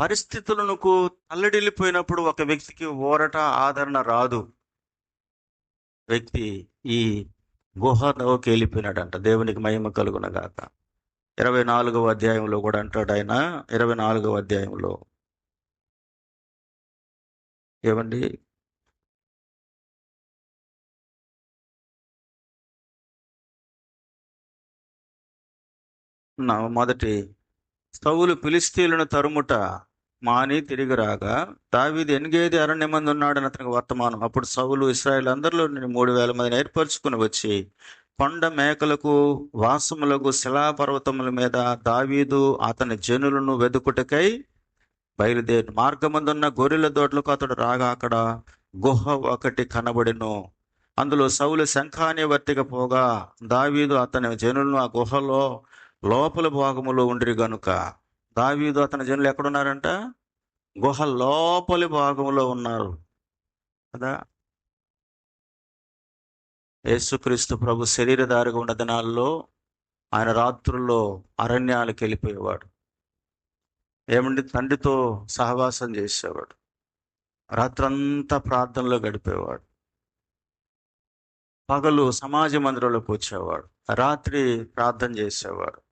పరిస్థితులకు తల్లడిల్లిపోయినప్పుడు ఒక వ్యక్తికి ఊరట ఆదరణ రాదు. వ్యక్తి ఈ గుహలోకి వెళ్ళిపోయినాడంట. దేవునికి మహిమ కలుగునగాక ఇరవై నాలుగవ అధ్యాయంలో కూడా అంటాడు ఆయన. ఇరవై నాలుగవ అధ్యాయంలో. ఏమండి? మొదటి సౌలు పిలిస్తీలను తరుముట మాని తిరిగి రాగా దావీదు ఎనిగేది అరణ్యమంది ఉన్నాడని అతనికి వర్తమానం. అప్పుడు సౌలు ఇస్రాయల్ అందరిలో మూడు వేల మందిని ఏర్పరచుకుని వచ్చి కొండ మేకలకు వాసములకు శిలాపర్వతముల మీద దావీదు అతని జనులను వెదుకుటకై బయలుదేరి మార్గమందున్న గొర్రెల దోడ్లకు అతడు రాగా అక్కడ గుహ ఒకటి కనబడిను. అందులో సౌలు శంఖాని వర్తిక పోగా దావీదు అతని జనులను ఆ గుహలో లోపల భాగములో ఉండిరి గనుక. దావీదు అతని జనులు ఎక్కడున్నారంట? గుహ లోపలి భాగంలో ఉన్నారు. కదా? యేసుక్రీస్తు ప్రభు శరీరధారిగా ఉన్న దినాల్లో ఆయన రాత్రుల్లో అరణ్యాలకు వెళ్ళిపోయేవాడు. ఏమండి? తండ్రితో సహవాసం చేసేవాడు. రాత్రంతా ప్రార్థనలో గడిపేవాడు. పగలు సమాజ మందిరంలోకి వచ్చేవాడు. రాత్రి ప్రార్థన చేసేవాడు.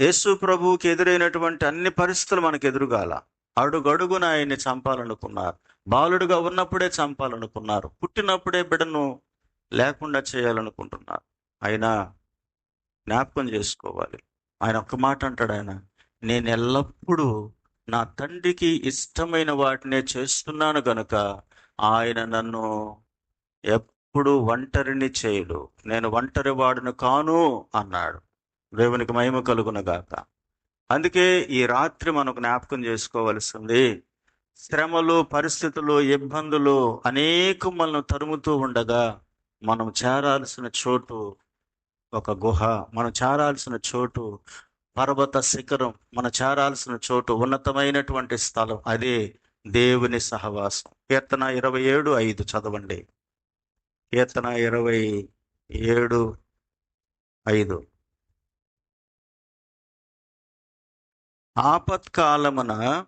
యేసు ప్రభువుకి ఎదురైనటువంటి అన్ని పరిస్థితులు మనకు ఎదురుగాల. అడుగడుగున ఆయన్ని చంపాలనుకున్నారు. బాలుడుగా ఉన్నప్పుడే చంపాలనుకున్నారు. పుట్టినప్పుడే బిడ్డను లేకుండా చేయాలనుకుంటున్నారు. ఆయన జ్ఞాపకం చేసుకోవాలి. ఆయన ఒక్క మాట అంటాడు ఆయన నేను ఎల్లప్పుడూ నా తండ్రికి ఇష్టమైన వాటినే చేస్తున్నాను గనుక ఆయన నన్ను ఎప్పుడు ఒంటరిని చేయడు. నేను ఒంటరి వాడును కాను అన్నాడు. దేవునికి మహిమ కలుగునగాక అందుకే ఈ రాత్రి మనకు జ్ఞాపకం చేసుకోవలసింది శ్రమలు పరిస్థితులు ఇబ్బందులు అనేక మనల్ని తరుముతూ ఉండగా మనం చేరాల్సిన చోటు ఒక గుహ మనం చేరాల్సిన చోటు పర్వత శిఖరం మనం చేరాల్సిన చోటు ఉన్నతమైనటువంటి స్థలం అదే దేవుని సహవాసం. కీర్తన ఇరవై ఏడు ఐదు చదవండి. కీర్తన ఇరవై ఏడు ఐదు. ఆపత్కాలమున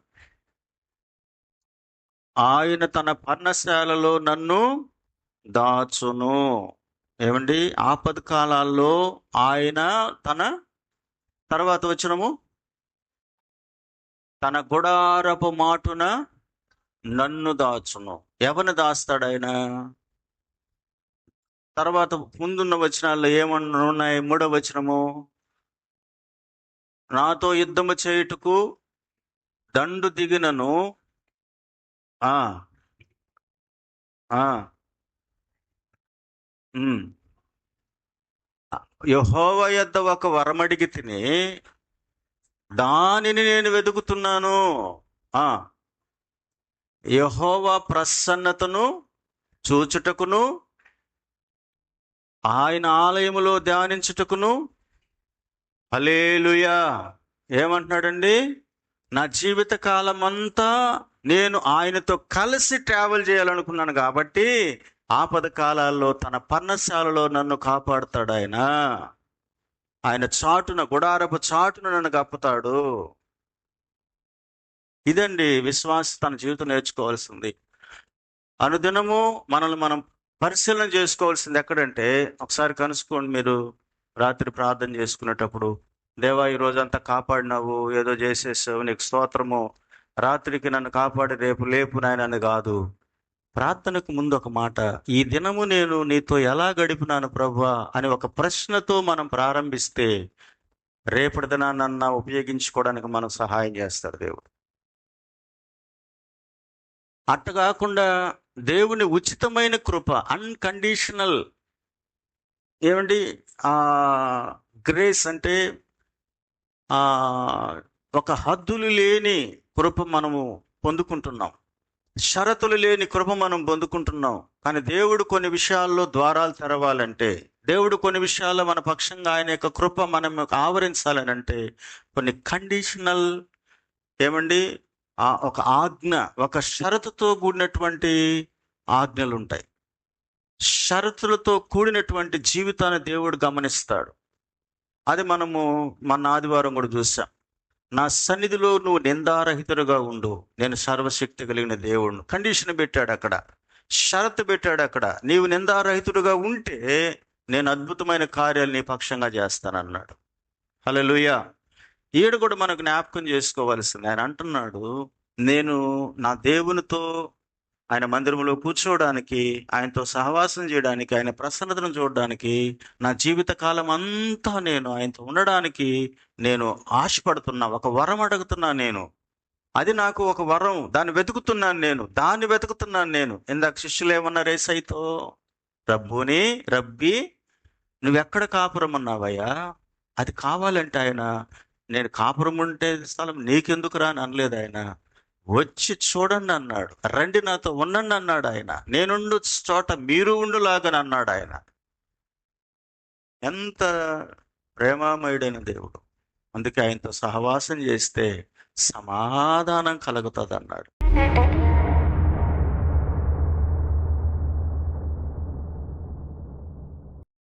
ఆయన తన పర్ణశాలలో నన్ను దాచును. ఏమండి? ఆపద్ కాలాల్లో ఆయన తన తర్వాత వచ్చినము తన గుడారపు మాటున నన్ను దాచును. ఎవరిని దాస్తాడు ఆయన? తర్వాత ముందున్న వచనాల్లో ఏమన్నా ఉన్నాయి? మూడవ వచనము? నాతో యుద్ధము చేయుటకు దండు దిగినను. ఆ. ఆ. యొద్ద ఒక వరమడిగి తిని దానిని నేను వెతుకుతున్నాను ఆ. ప్రసన్నతను చూచుటకును ఆయన ఆలయములో ధ్యానించుటకును హలేలుయా ఏమంటున్నాడండి? నా జీవిత కాలం అంతా నేను ఆయనతో కలిసి ట్రావెల్ చేయాలనుకున్నాను కాబట్టి ఆపద కాలాల్లో తన పర్ణశాలలో నన్ను కాపాడుతాడు ఆయన. ఆయన చాటున గుడారపు చాటున నన్ను కప్పుతాడు. ఇదండి విశ్వాస తన జీవితం నేర్చుకోవాల్సింది. అనుదినము మనల్ని మనం పరిశీలన చేసుకోవాల్సింది ఎక్కడంటే ఒకసారి కనుక్కోండి మీరు. రాత్రి ప్రార్థన చేసుకునేటప్పుడు దేవా ఈ రోజంతా కాపాడినావు ఏదో చేసేసావు నీకు స్తోత్రము. రాత్రికి నన్ను కాపాడి రేపు లేపు నాయనని కాదు. ప్రార్థనకు ముందు ఒక మాట ఈ దినము నేను నీతో ఎలా గడిపినాను ప్రభా? అని ఒక ప్రశ్నతో మనం ప్రారంభిస్తే రేపటి దినాన్న ఉపయోగించుకోవడానికి మనం సహాయం చేస్తాడు దేవుడు. అట్ట కాకుండా దేవుని ఉచితమైన కృప అన్కండిషనల్ ఏమండి? ఆ గ్రేస్ అంటే ఆ ఒక హద్దులు లేని కృప మనము పొందుకుంటున్నాం. షరతులు లేని కృప మనం పొందుకుంటున్నాం. కానీ దేవుడు కొన్ని విషయాల్లో ద్వారాలు తెరవాలంటే దేవుడు కొన్ని విషయాల్లో మన పక్షంగా ఆయన యొక్క కృప మనం ఆవరించాలని అంటే కొన్ని కండిషనల్ ఏమండి? ఆ ఒక ఆజ్ఞ ఒక షరతుతో కూడినటువంటి ఆజ్ఞలు ఉంటాయి షరతులతో కూడినటువంటి జీవితాన్ని దేవుడు గమనిస్తాడు. అది మనము మన ఆదివారం కూడా చూసాం. నా సన్నిధిలో నువ్వు నిందారహితుడుగా ఉండు. నేను సర్వశక్తి కలిగిన దేవుడు కండిషన్ పెట్టాడు అక్కడ. షరతు పెట్టాడు అక్కడ. నీవు నిందారహితుడుగా ఉంటే నేను అద్భుతమైన కార్యాలు నీ పక్షంగా చేస్తానన్నాడు. హలో లూయ ఈడు కూడా మనకు జ్ఞాపకం చేసుకోవాల్సింది. ఆయన అంటున్నాడు నేను నా దేవునితో ఆయన మందిరంలో కూర్చోవడానికి ఆయనతో సహవాసం చేయడానికి ఆయన ప్రసన్నతను చూడడానికి నా జీవిత కాలం అంతా నేను ఆయనతో ఉండడానికి నేను ఆశపడుతున్నా ఒక వరం అడుగుతున్నా నేను. అది నాకు ఒక వరం. దాన్ని వెతుకుతున్నాను నేను. దాన్ని వెతుకుతున్నాను నేను. ఇందాక శిష్యులు ఏమన్నారు? ఏసైతో రబ్బుని రబ్బి నువ్వెక్కడ కాపురం అన్నావయ్యా అది కావాలంటే ఆయన నేను కాపురం ఉంటే స్థలం నీకెందుకు రాని అనలేదు ఆయన. వచ్చి చూడండి అన్నాడు. రండి నాతో ఉండండి అన్నాడు ఆయన. నేనుండు చోట మీరు ఉండులాగని అన్నాడు ఆయన. ఎంత ప్రేమామయుడైన దేవుడు. అందుకే ఆయనతో సహవాసం చేస్తే సమాధానం కలుగుతుంది అన్నాడు